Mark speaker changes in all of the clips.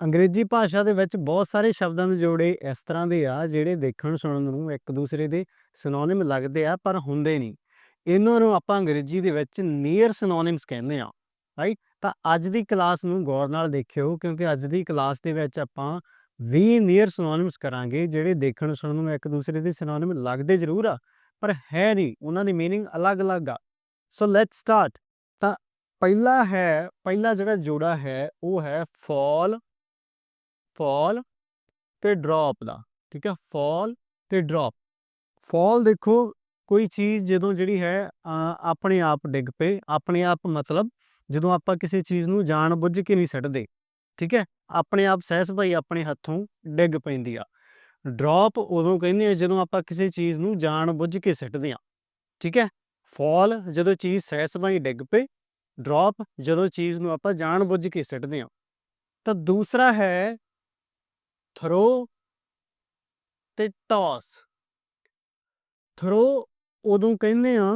Speaker 1: ਅੰਗਰੇਜ਼ੀ ਭਾਸ਼ਾ ਦੇ ਵਿੱਚ ਬਹੁਤ ਸਾਰੇ ਸ਼ਬਦਾਂ ਦੇ ਜੋੜੇ ਇਸ ਤਰ੍ਹਾਂ ਦੇ ਆ ਜਿਹੜੇ ਦੇਖਣ ਸੁਣਨ ਨੂੰ ਇੱਕ ਦੂਸਰੇ ਦੇ ਸਿਨੋਨਿਮ ਲੱਗਦੇ ਆ ਪਰ ਹੁੰਦੇ ਨਹੀਂ ਇਹਨਾਂ ਨੂੰ ਆਪਾਂ ਅੰਗਰੇਜ਼ੀ ਦੇ ਵਿੱਚ ਨੀਅਰ ਸਿਨੋਨਿਮਸ ਕਹਿੰਦੇ ਆ ਰਾਈਟ ਤਾਂ ਅੱਜ ਦੀ ਕਲਾਸ ਨੂੰ ਗੌਰ ਨਾਲ ਦੇਖਿਓ ਕਿਉਂਕਿ ਅੱਜ ਦੀ ਕਲਾਸ ਦੇ ਵਿੱਚ ਆਪਾਂ 20 ਨੀਅਰ ਸਿਨੋਨਿਮਸ ਕਰਾਂਗੇ ਜਿਹੜੇ ਦੇਖਣ ਸੁਣਨ ਨੂੰ ਇੱਕ ਦੂਸਰੇ ਦੇ ਸਿਨੋਨਿਮ ਲੱਗਦੇ ਜ਼ਰੂਰ ਆ ਪਰ ਹੈ ਨਹੀਂ ਉਹਨਾਂ ਦੀ मीनिंग ਅਲੱਗ-ਅਲੱਗ ਆ ਸੋ ਲੈਟਸ ਸਟਾਰਟ ਤਾਂ ਪਹਿਲਾ ਹੈ ਪਹਿਲਾ ਜਿਹੜਾ ਜੋੜਾ ਹੈ ਉਹ ਹੈ ਫਾਲ ਫਾਲ ਤੇ ਡ੍ਰੌਪ ਦਾ, ਠੀਕ ਹੈ, ਫਾਲ ਤੇ ਡ੍ਰੌਪ। ਫਾਲ ਦੇਖੋ, ਕੋਈ ਚੀਜ਼ ਜਦੋਂ ਜਿਹੜੀ ਹੈ ਆਪਣੇ ਆਪ ਡਿੱਗ ਪਏ, ਆਪਣੇ ਆਪ ਮਤਲਬ ਜਦੋਂ ਆਪਾਂ ਕਿਸੇ ਚੀਜ਼ ਨੂੰ ਜਾਣ ਬੁੱਝ ਕੇ ਨਹੀਂ ਸੱਟਦੇ, ਠੀਕ ਹੈ, ਆਪਣੇ ਆਪ ਸਹਿਸ ਭਾਈ ਆਪਣੇ ਹੱਥੋਂ ਡਿੱਗ ਪੈਂਦੀ ਆ। ਡ੍ਰੌਪ ਉਦੋਂ ਕਹਿੰਦੇ ਆ ਜਦੋਂ ਆਪਾਂ ਕਿਸੇ ਚੀਜ਼ ਨੂੰ ਜਾਣ ਬੁੱਝ ਕੇ ਸਿੱਟਦੇ ਆ, ਠੀਕ ਹੈ, ਫਾਲ ਜਦੋਂ ਚੀਜ਼ ਸਹਿਸ ਭਾਈ ਡਿੱਗ ਪਏ, ਡ੍ਰੌਪ ਜਦੋਂ ਚੀਜ਼ ਨੂੰ ਆਪਾਂ ਜਾਣ ਬੁੱਝ ਕੇ ਸਿੱਟਦੇ ਆ। ਤਾਂ ਦੂਸਰਾ ਹੈ ਥਰੋ ਤੇ ਟਾਸ। ਥਰੋ ਉਦੋਂ ਕਹਿੰਦੇ ਆ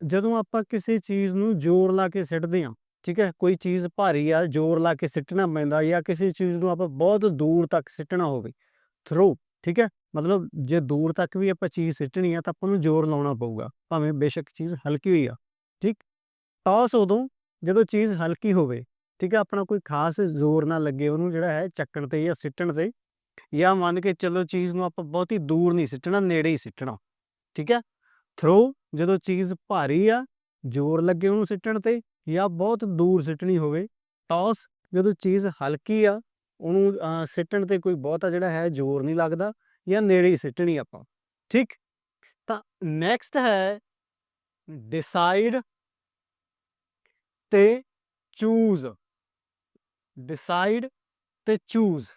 Speaker 1: ਜਦੋਂ ਆਪਾਂ ਕਿਸੇ ਚੀਜ਼ ਨੂੰ ਜ਼ੋਰ ਲਾ ਕੇ ਸਿੱਟਦੇ ਆ ਠੀਕ ਹੈ, ਕੋਈ ਚੀਜ਼ ਭਾਰੀ ਆ, ਜ਼ੋਰ ਲਾ ਕੇ ਸਿੱਟਣਾ ਪੈਂਦਾ ਜਾਂ ਕਿਸੇ ਚੀਜ਼ ਨੂੰ ਆਪਾਂ ਬਹੁਤ ਦੂਰ ਤੱਕ ਸਿੱਟਣਾ ਹੋਵੇ, ਥਰੋ, ਠੀਕ ਹੈ, ਮਤਲਬ ਜੇ ਦੂਰ ਤੱਕ ਵੀ ਆਪਾਂ ਚੀਜ਼ ਸਿੱਟਣੀ ਆ ਤਾਂ ਆਪਾਂ ਨੂੰ ਜ਼ੋਰ ਲਾਉਣਾ ਪਊਗਾ, ਭਾਵੇਂ ਬੇਸ਼ੱਕ ਚੀਜ਼ ਹਲਕੀ ਹੋਈ ਆ, ਠੀਕ? ਟਾਸ ਉਦੋਂ ਜਦੋਂ ਚੀਜ਼ ਹਲਕੀ ਹੋਵੇ, ਠੀਕ ਹੈ, ਆਪਣਾ ਕੋਈ ਖਾਸ ਜ਼ੋਰ ਨਾ ਲੱਗੇ ਉਹਨੂੰ ਜਿਹੜਾ ਹੈ ਚੱਕਣ ਤੇ ਜਾਂ ਸਿੱਟਣ ਤੇ ਜਾਂ ਮੰਨ ਕੇ ਚੱਲੋ ਚੀਜ਼ ਨੂੰ ਆਪਾਂ ਬਹੁਤੀ ਦੂਰ ਨਹੀਂ ਸਿੱਟਣਾ ਨੇੜੇ ਹੀ ਸਿੱਟਣਾ ਠੀਕ ਹੈ? ਥਰੋ ਜਦੋਂ ਚੀਜ਼ ਭਾਰੀ ਆ ਜ਼ੋਰ ਲੱਗੇ ਉਹਨੂੰ ਸਿੱਟਣ ਤੇ ਜਾਂ ਬਹੁਤ ਦੂਰ ਸਿੱਟਣੀ ਹੋਵੇ ਟਾਸ ਜਦੋਂ ਚੀਜ਼ ਹਲਕੀ ਆ ਉਹਨੂੰ ਅ, ਸਿੱਟਣ ਤੇ ਕੋਈ ਬਹੁਤਾ ਜਿਹੜਾ ਹੈ ਜ਼ੋਰ ਨਹੀਂ ਲੱਗਦਾ ਜਾਂ ਨੇੜੇ ਹੀ ਸਿੱਟਣੀ ਆਪਾਂ ਠੀਕ? ਤਾਂ ਨੈਕਸਟ ਹੈ ਡਿਸਾਈਡ ਤੇ ਚੂਜ਼ ਡਿਸਾਈਡ ਤੇ ਚੂਜ਼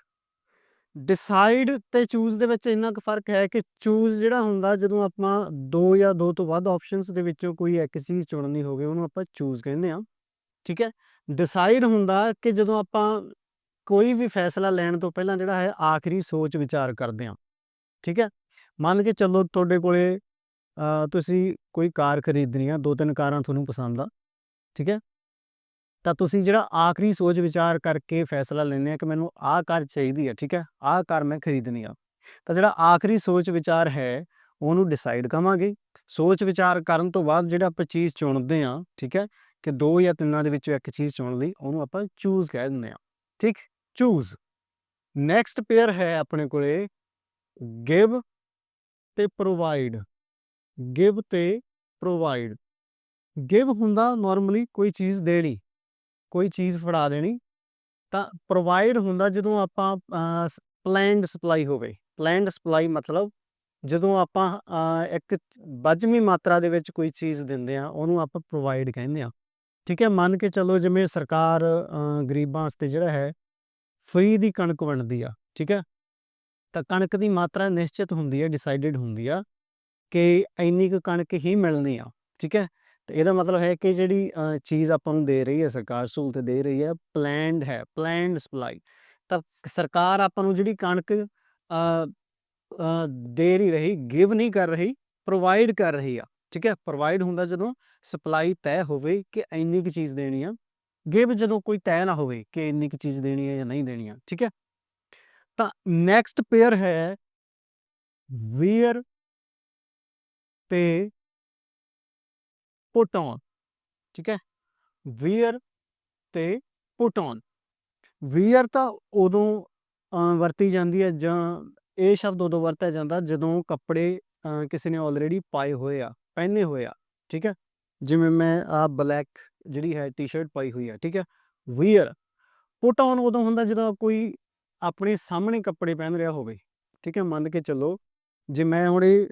Speaker 1: ਡਿਸਾਈਡ ਤੇ ਚੂਜ਼ ਦੇ ਵਿੱਚ ਇੰਨਾ ਕੁ ਫ਼ਰਕ ਹੈ ਕਿ ਚੂਜ਼ ਜਿਹੜਾ ਹੁੰਦਾ ਜਦੋਂ ਆਪਾਂ ਦੋ ਜਾਂ ਦੋ ਤੋਂ ਵੱਧ ਆਪਸ਼ਨਸ ਦੇ ਵਿੱਚੋਂ ਕੋਈ ਇੱਕ ਚੀਜ਼ ਚੁਣਨੀ ਹੋਵੇ, ਉਹਨੂੰ ਆਪਾਂ ਚੂਜ਼ ਕਹਿੰਦੇ ਆ ਠੀਕ ਹੈ? ਡਿਸਾਈਡ ਹੁੰਦਾ ਕਿ ਜਦੋਂ ਆਪਾਂ ਕੋਈ ਵੀ ਫੈਸਲਾ ਲੈਣ ਤੋਂ ਪਹਿਲਾਂ ਜਿਹੜਾ ਹੈ ਆਖਰੀ ਸੋਚ ਵਿਚਾਰ ਕਰਦੇ ਆ ਠੀਕ ਹੈ? ਮੰਨ ਕੇ ਚੱਲੋ ਤੁਹਾਡੇ ਕੋਲੇ ਤੁਸੀਂ ਕੋਈ ਕਾਰ ਖਰੀਦਣੀ ਆ, ਦੋ ਤਿੰਨ ਕਾਰਾਂ ਤੁਹਾਨੂੰ ਪਸੰਦ ਆ। ਠੀਕ ਹੈ? ਤਾਂ ਤੁਸੀਂ ਜਿਹੜਾ ਆਖਰੀ ਸੋਚ ਵਿਚਾਰ ਕਰਕੇ ਫੈਸਲਾ ਲੈਂਦੇ ਆ ਕਿ ਮੈਨੂੰ ਆਹ ਕਾਰ ਚਾਹੀਦੀ ਹੈ ਠੀਕ ਹੈ? ਆਹ ਕਾਰ ਮੈਂ ਖਰੀਦਣੀ ਆ। ਤਾਂ ਜਿਹੜਾ ਆਖਰੀ ਸੋਚ ਵਿਚਾਰ ਹੈ, ਉਹਨੂੰ ਡਿਸਾਈਡ ਕਵਾਂਗੇ। ਸੋਚ ਵਿਚਾਰ ਕਰਨ ਤੋਂ ਬਾਅਦ ਜਿਹੜਾ ਆਪਾਂ ਚੀਜ਼ ਚੁਣਦੇ ਆ, ਠੀਕ ਹੈ? ਕਿ ਦੋ ਜਾਂ ਤਿੰਨਾਂ ਦੇ ਵਿੱਚੋਂ ਇੱਕ ਚੀਜ਼ ਚੁਣ ਲਈ, ਉਹਨੂੰ ਆਪਾਂ ਚੂਜ਼ ਕਹਿ ਦਿੰਦੇ ਆ। ਠੀਕ? ਚੂਜ਼ ਨੈਕਸਟ ਪੇਅਰ ਹੈ ਆਪਣੇ ਕੋਲੇ ਗਿਵ ਤੇ ਪ੍ਰੋਵਾਈਡ ਗਿਵ ਤੇ ਪ੍ਰੋਵਾਈਡ ਗਿਵ ਹੁੰਦਾ ਨਾਰਮਲੀ ਕੋਈ ਚੀਜ਼ ਦੇਣੀ। ਕੋਈ ਚੀਜ਼ ਫੜਾ ਦੇਣੀ, ਤਾਂ ਪ੍ਰੋਵਾਈਡ ਹੁੰਦਾ ਜਦੋਂ ਆਪਾਂ ਪਲੈਨਡ ਸਪਲਾਈ ਹੋਵੇ। ਪਲੈਨਡ ਸਪਲਾਈ ਮਤਲਬ ਜਦੋਂ ਆਪਾਂ ਇੱਕ ਵੱਜਵੀਂ ਮਾਤਰਾ ਦੇ ਵਿੱਚ ਕੋਈ ਚੀਜ਼ ਦਿੰਦੇ ਆ ਉਹਨੂੰ ਆਪਾਂ ਪ੍ਰੋਵਾਈਡ ਕਹਿੰਦੇ ਆ ਠੀਕ ਹੈ, ਮੰਨ ਕੇ ਚੱਲੋ ਜਿਵੇਂ ਸਰਕਾਰ ਗਰੀਬਾਂ ਵਾਸਤੇ ਜਿਹੜਾ ਹੈ ਫ੍ਰੀ ਦੀ ਕਣਕ ਵੰਡਦੀ ਆ, ਠੀਕ ਹੈ। ਤਾਂ ਕਣਕ ਦੀ ਮਾਤਰਾ ਨਿਸ਼ਚਿਤ ਹੁੰਦੀ ਹੈ ਡਿਸਾਈਡਡ ਹੁੰਦੀ ਆ ਕਿ ਇੰਨੀ ਕੁ ਕਣਕ ਹੀ ਮਿਲਣੀ ਆ, ਠੀਕ ਹੈ। ਤੇ ਇਹਦਾ ਮਤਲਬ ਹੈ ਕਿ ਜਿਹੜੀ ਚੀਜ਼ ਆਪਾਂ ਨੂੰ ਦੇ ਰਹੀ ਹੈ, ਸਰਕਾਰ ਸਹੂਲਤ ਦੇ ਰਹੀ ਹੈ, ਪਲੈਨਡ ਹੈ, ਪਲੈਨਡ ਸਪਲਾਈ, ਤਾਂ ਸਰਕਾਰ ਆਪਾਂ ਨੂੰ ਜਿਹੜੀ ਕਣਕ ਦੇ ਰਹੀ ਰਹੀ, ਗਿਵ ਨਹੀਂ ਕਰ ਰਹੀ, ਪ੍ਰੋਵਾਈਡ ਕਰ ਰਹੀ ਆ, ਠੀਕ ਹੈ? ਪ੍ਰੋਵਾਈਡ ਹੁੰਦਾ ਜਦੋਂ ਸਪਲਾਈ ਤੈਅ ਹੋਵੇ ਕਿ ਇੰਨੀ ਕੁ ਚੀਜ਼ ਦੇਣੀ ਆ, ਗਿਵ ਜਦੋਂ ਕੋਈ ਤੈਅ ਨਾ ਹੋਵੇ ਕਿ ਇੰਨੀ ਕੁ ਚੀਜ਼ ਦੇਣੀ ਹੈ ਜਾਂ ਨਹੀਂ ਦੇਣੀ ਆ, ਠੀਕ ਹੈ? ਤਾਂ ਨੈਕਸਟ ਪੇਅਰ ਹੈ, ਵੀਅਰ ਤੇ ਪੁੱਟ ਔਨ ਠੀਕ ਹੈ? ਵੀਅਰ ਤੇ ਪੁੱਟ ਔਨ ਵੀਅਰ ਤਾਂ ਉਦੋਂ ਵਰਤੀ ਜਾਂਦੀ ਹੈ ਜਾਂ ਇਹ ਸ਼ਬਦ ਉਦੋਂ ਵਰਤਿਆ ਜਾਂਦਾ ਜਦੋਂ ਕੱਪੜੇ ਕਿਸੇ ਨੇ ਆਲਰੇਡੀ ਪਾਏ ਹੋਏ ਆ, ਪਹਿਨੇ ਹੋਏ ਆ, ਠੀਕ ਹੈ? ਜਿਵੇਂ ਮੈਂ ਆ ਬਲੈਕ ਜਿਹੜੀ ਹੈ ਟੀ-ਸ਼ਰਟ ਪਾਈ ਹੋਈ ਆ, ਠੀਕ ਹੈ? ਵੀਅਰ ਪੁੱਟ ਔਨ ਉਦੋਂ ਹੁੰਦਾ ਜਦੋਂ ਕੋਈ ਆਪਣੇ ਸਾਹਮਣੇ ਕੱਪੜੇ ਪਹਿਨ ਰਿਹਾ ਹੋਵੇ, ਠੀਕ ਹੈ? ਮੰਨ ਕੇ ਚੱਲੋ, ਜੇ ਮੈਂ ਹੁਣ ਇਹ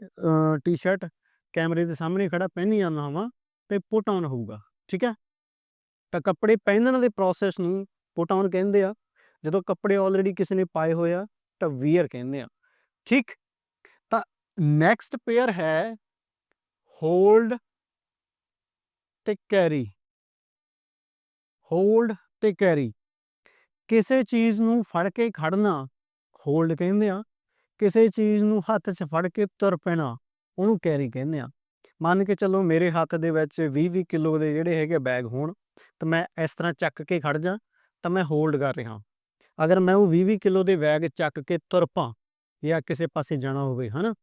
Speaker 1: ਟੀ-ਸ਼ਰਟ ਕੈਮਰੇ ਦੇ ਸਾਹਮਣੇ ਖੜਾ ਪਹਿਨੀ ਜਾਂਦਾ ਹਾਂ ਤੇ ਪੁੱਟ ਔਨ ਹੋਊਗਾ, ਠੀਕ ਹੈ? ਤਾਂ ਕੱਪੜੇ ਪਹਿਨਣ ਦੇ ਪ੍ਰੋਸੈਸ ਨੂੰ ਪੁਟ ਔਨ ਕਹਿੰਦੇ ਆ। ਜਦੋਂ ਕੱਪੜੇ ਆਲਰੇਡੀ ਕਿਸੇ ਨੇ ਪਾਏ ਹੋਏ ਆ, ਤਾਂ ਵੀਅਰ ਕਹਿੰਦੇ ਆ, ਠੀਕ? ਤਾਂ ਨੈਕਸਟ ਪੇਅਰ ਹੈ ਹੋਲਡ ਤੇ ਕੈਰੀ ਹੋਲਡ ਤੇ ਕੈਰੀ ਕਿਸੇ ਚੀਜ਼ ਨੂੰ ਫੜ ਕੇ ਖੜਨਾ ਹੋਲਡ ਕਹਿੰਦੇ ਆ। ਕਿਸੇ ਚੀਜ਼ ਨੂੰ ਹੱਥ 'ਚ ਫੜ ਕੇ ਤੁਰ ਪੈਣਾ, ਉਹਨੂੰ ਕੈਰੀ ਕਹਿੰਦੇ ਆ। ਮੰਨ ਕੇ ਚੱਲੋ ਮੇਰੇ ਹੱਥ ਦੇ ਵਿੱਚ 20-20 ਕਿਲੋ ਦੇ ਜਿਹੜੇ ਹੈਗੇ ਬੈਗ ਹੋਣ, ਤਾਂ ਮੈਂ ਇਸ ਤਰ੍ਹਾਂ ਚੱਕ ਕੇ ਖੜ ਜਾ, ਤਾਂ ਮੈਂ ਹੋਲਡ ਕਰ ਰਿਹਾ ਅਗਰ ਮੈਂ ਉਹ 20-20 ਕਿਲੋ ਦੇ ਬੈਗ ਚੱਕ ਕੇ ਤੁਰ ਪਾਂ ਜਾਂ ਕਿਸੇ ਪਾਸੇ ਜਾਣਾ ਹੋਵੇ, ਹਨਾ,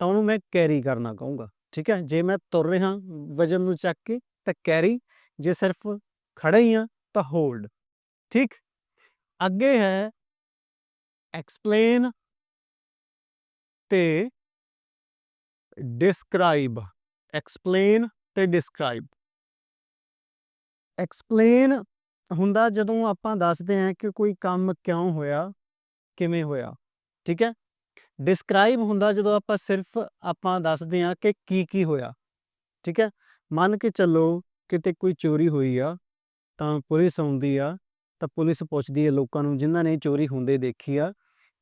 Speaker 1: ਤਾਂ ਉਹਨੂੰ ਮੈਂ ਕੈਰੀ ਕਰਨਾ ਕਹੂੰਗਾ, ਠੀਕ ਹੈ? ਜੇ ਮੈਂ ਤੁਰ ਰਿਹਾ ਵਜਨ ਨੂੰ ਚੱਕ ਕੇ, ਤਾਂ ਕੈਰੀ, ਜੇ ਸਿਰਫ ਖੜਾ ਹੀ ਆ ਤਾਂ ਹੋਲਡ, ਠੀਕ? ਅੱਗੇ ਹੈ ਐਕਸਪਲੇਨ ਤੇ ਡਿਸਕ੍ਰਾਈਬ ਐਕਸਪਲੇਨ ਤੇ ਡਿਸਕ੍ਰਾਈਬ ਐਕਸਪਲੇਨ ਹੁੰਦਾ ਜਦੋਂ ਆਪਾਂ ਦੱਸਦੇ ਹਾਂ ਕਿ ਕੋਈ ਕੰਮ ਕਿਉਂ ਹੋਇਆ, ਕਿਵੇਂ ਹੋਇਆ, ਠੀਕ ਹੈ? ਡਿਸਕ੍ਰਾਈਬ ਹੁੰਦਾ ਜਦੋਂ ਆਪਾਂ ਸਿਰਫ ਆਪਾਂ ਦੱਸਦੇ ਹਾਂ ਕਿ ਕੀ ਕੀ ਹੋਇਆ, ਠੀਕ ਹੈ? ਮੰਨ ਕੇ ਚੱਲੋ ਕਿਤੇ ਕੋਈ ਚੋਰੀ ਹੋਈ ਆ, ਤਾਂ ਪੁਲਿਸ ਆਉਂਦੀ ਆ, ਤਾਂ ਪੁਲਿਸ ਪੁੱਛਦੀ ਹੈ ਲੋਕਾਂ ਨੂੰ ਜਿਨ੍ਹਾਂ ਨੇ ਚੋਰੀ ਹੁੰਦੇ ਦੇਖੀ ਆ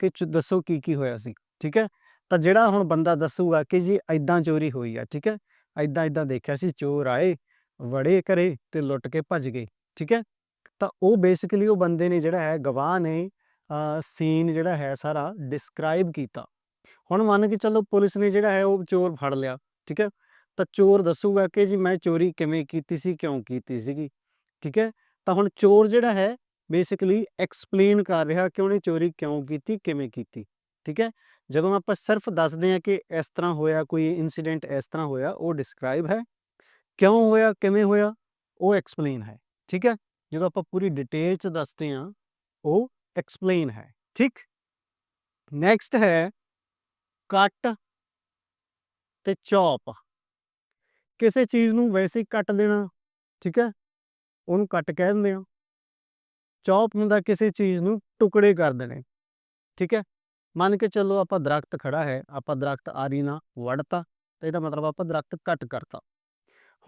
Speaker 1: ਕਿ ਚ- ਦੱਸੋ ਕੀ ਕੀ ਹੋਇਆ ਸੀ, ਠੀਕ ਹੈ? ਤਾਂ ਜਿਹੜਾ ਹੁਣ ਬੰਦਾ ਦੱਸੂਗਾ ਕਿ ਜੀ ਐਦਾਂ ਚੋਰੀ ਹੋਈ ਆ, ਠੀਕ ਹੈ? ਐਦਾਂ ਐਦਾਂ ਦੇਖਿਆ ਸੀ, ਚੋਰ ਆਏ, ਵੜੇ ਘਰੇ ਤੇ ਲੁੱਟ ਕੇ ਭੱਜ ਗਏ, ਠੀਕ ਹੈ? ਤਾਂ ਉਹ ਬੇਸਿਕਲੀ ਉਹ ਬੰਦੇ ਨੇ ਜਿਹੜਾ ਹੈ, ਗਵਾਹ ਨੇ ਸੀਨ ਜਿਹੜਾ ਹੈ ਸਾਰਾ ਡਿਸਕ੍ਰਾਈਬ ਕੀਤਾ। ਹੁਣ ਮੰਨ ਕੇ ਚੱਲੋ ਪੁਲਿਸ ਨੇ ਜਿਹੜਾ ਹੈ, ਉਹ ਚੋਰ ਫੜ ਲਿਆ, ਠੀਕ ਹੈ? ਤਾਂ ਚੋਰ ਦੱਸੂਗਾ ਕਿ ਜੀ ਮੈਂ ਚੋਰੀ ਕਿਵੇਂ ਕੀਤੀ ਸੀ, ਕਿਉਂ ਕੀਤੀ ਸੀਗੀ, ਠੀਕ ਹੈ? ਤਾਂ ਹੁਣ ਚੋਰ ਜਿਹੜਾ ਹੈ, ਬੇਸਿਕਲੀ ਐਕਸਪਲੇਨ ਕਰ ਰਿਹਾ ਕਿ ਉਹਨੇ ਚੋਰੀ ਕਿਉਂ ਕੀਤੀ, ਕਿਵੇਂ ਕੀਤੀ, ਠੀਕ ਹੈ? ਜਦੋਂ ਆਪਾਂ ਸਿਰਫ ਦੱਸਦੇ ਹਾਂ ਕਿ ਇਸ ਤਰ੍ਹਾਂ ਹੋਇਆ, ਕੋਈ ਇਨਸੀਡੈਂਟ ਇਸ ਤਰ੍ਹਾਂ ਹੋਇਆ, ਉਹ ਡਿਸਕ੍ਰਾਈਬ ਹੈ। ਕਿਉਂ ਹੋਇਆ, ਕਿਵੇਂ ਹੋਇਆ, ਉਹ ਐਕਸਪਲੇਨ ਹੈ, ਠੀਕ ਹੈ? ਜਦੋਂ ਆਪਾਂ ਪੂਰੀ ਡਿਟੇਲ ਚ ਦੱਸਦੇ ਹਾਂ, ਉਹ ਐਕਸਪਲੇਨ ਹੈ, ਠੀਕ? ਨੈਕਸਟ ਹੈ ਕੱਟ ਤੇ ਚੌਪ ਕਿਸੇ ਚੀਜ਼ ਨੂੰ ਵੈਸੇ ਹੀ ਕੱਟ ਦੇਣਾ, ਠੀਕ ਹੈ? ਉਹਨੂੰ ਕੱਟ ਕਹਿ ਦਿੰਦੇ ਆ ਚੌਪ ਹੁੰਦਾ ਕਿਸੇ ਚੀਜ਼ ਨੂੰ ਟੁਕੜੇ ਕਰ ਦੇਣੇ, ਠੀਕ ਹੈ? ਮੰਨ ਕੇ ਚੱਲੋ ਆਪਾਂ ਦਰਖਤ ਖੜਾ ਹੈ, ਆਪਾਂ ਦਰਖਤ ਆਰੀ ਨਾਲ ਵੜਤਾ ਤੇ ਇਹਦਾ ਮਤਲਬ ਆਪਾਂ ਦਰਖਤ ਕੱਟ ਕਰਤਾ।